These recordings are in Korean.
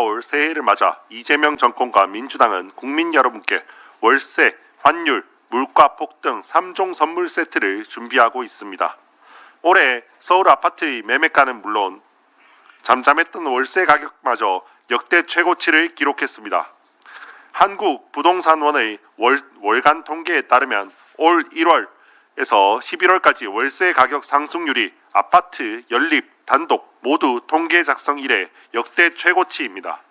올 새해를 맞아 이재명 정권과 민주당은 국민 여러분께 월세, 환율, 물가 폭등 3종 선물 세트를 준비하고 있습니다. 올해 서울 아파트의 매매가는 물론 잠잠했던 월세 가격마저 역대 최고치를 기록했습니다. 한국 부동산원의 월, 월간 통계에 따르면 올 1월 에서 11월까지 월세 가격 상승률이 아파트, 연립, 단독 모두 통계 작성 이래 역대 최고치입니다.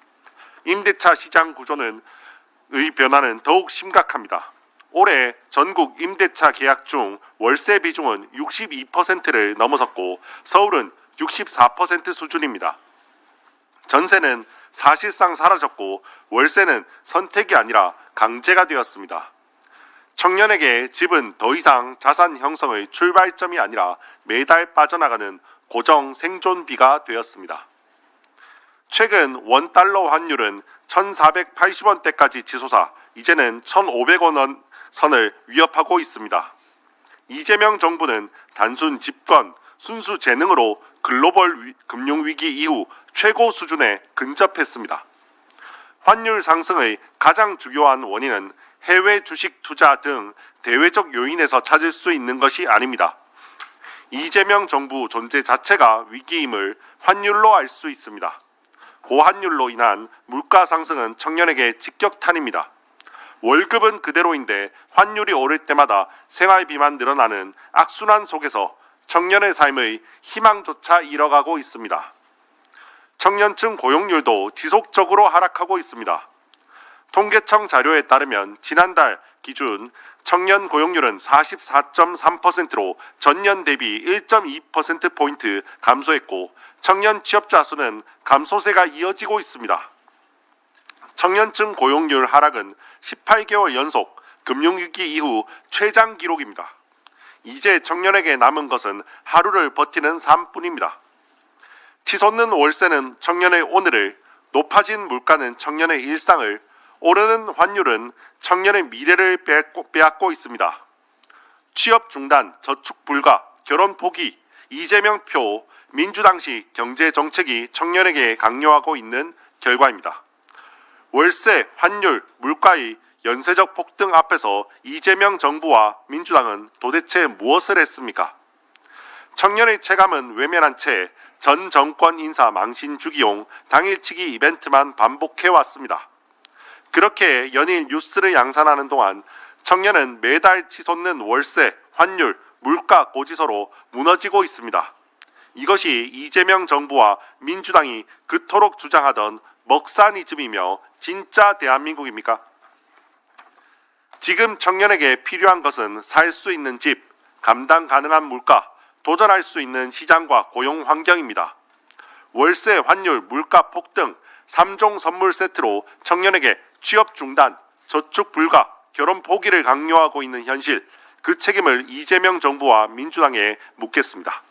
임대차 시장 구조는 의 변화는 더욱 심각합니다. 올해 전국 임대차 계약 중 월세 비중은 62%를 넘어섰고 서울은 64% 수준입니다. 전세는 사실상 사라졌고 월세는 선택이 아니라 강제가 되었습니다. 청년에게 집은 더 이상 자산 형성의 출발점이 아니라 매달 빠져나가는 고정 생존비가 되었습니다. 최근 원달러 환율은 1,480원대까지 치솟아 이제는 1,500원 선을 위협하고 있습니다. 이재명 정부는 단순 집권, 순수 재능으로 글로벌 위- 금융위기 이후 최고 수준에 근접했습니다. 환율 상승의 가장 중요한 원인은 해외 주식 투자 등 대외적 요인에서 찾을 수 있는 것이 아닙니다. 이재명 정부 존재 자체가 위기임을 환율로 알 수 있습니다. 고환율로 인한 물가 상승은 청년에게 직격탄입니다. 월급은 그대로인데 환율이 오를 때마다 생활비만 늘어나는 악순환 속에서 청년의 삶의 희망조차 잃어가고 있습니다. 청년층 고용률도 지속적으로 하락하고 있습니다. 통계청 자료에 따르면 지난달 기준 청년 고용률은 44.3%로 전년 대비 1.2%포인트 감소했고 청년 취업자 수는 감소세가 이어지고 있습니다. 청년층 고용률 하락은 18개월 연속 금융위기 이후 최장 기록입니다. 이제 청년에게 남은 것은 하루를 버티는 삶뿐입니다. 치솟는 월세는 청년의 오늘을, 높아진 물가는 청년의 일상을, 오르는 환율은 청년의 미래를 빼앗고, 있습니다. 취업 중단, 저축 불가, 결혼 포기, 이재명 표, 민주당식 경제 정책이 청년에게 강요하고 있는 결과입니다. 월세, 환율, 물가의 연쇄적 폭등 앞에서 이재명 정부와 민주당은 도대체 무엇을 했습니까? 청년의 체감은 외면한 채 전 정권 인사 망신 주기용 당일치기 이벤트만 반복해 왔습니다. 그렇게 연일 뉴스를 양산하는 동안 청년은 매달 치솟는 월세, 환율, 물가 고지서로 무너지고 있습니다. 이것이 이재명 정부와 민주당이 그토록 주장하던 먹사니즘이며 진짜 대한민국입니까? 지금 청년에게 필요한 것은 살 수 있는 집, 감당 가능한 물가, 도전할 수 있는 시장과 고용 환경입니다. 월세, 환율, 물가 폭등, 3종 선물 세트로 청년에게 취업 중단, 저축 불가, 결혼 포기를 강요하고 있는 현실, 그 책임을 이재명 정부와 민주당에 묻겠습니다.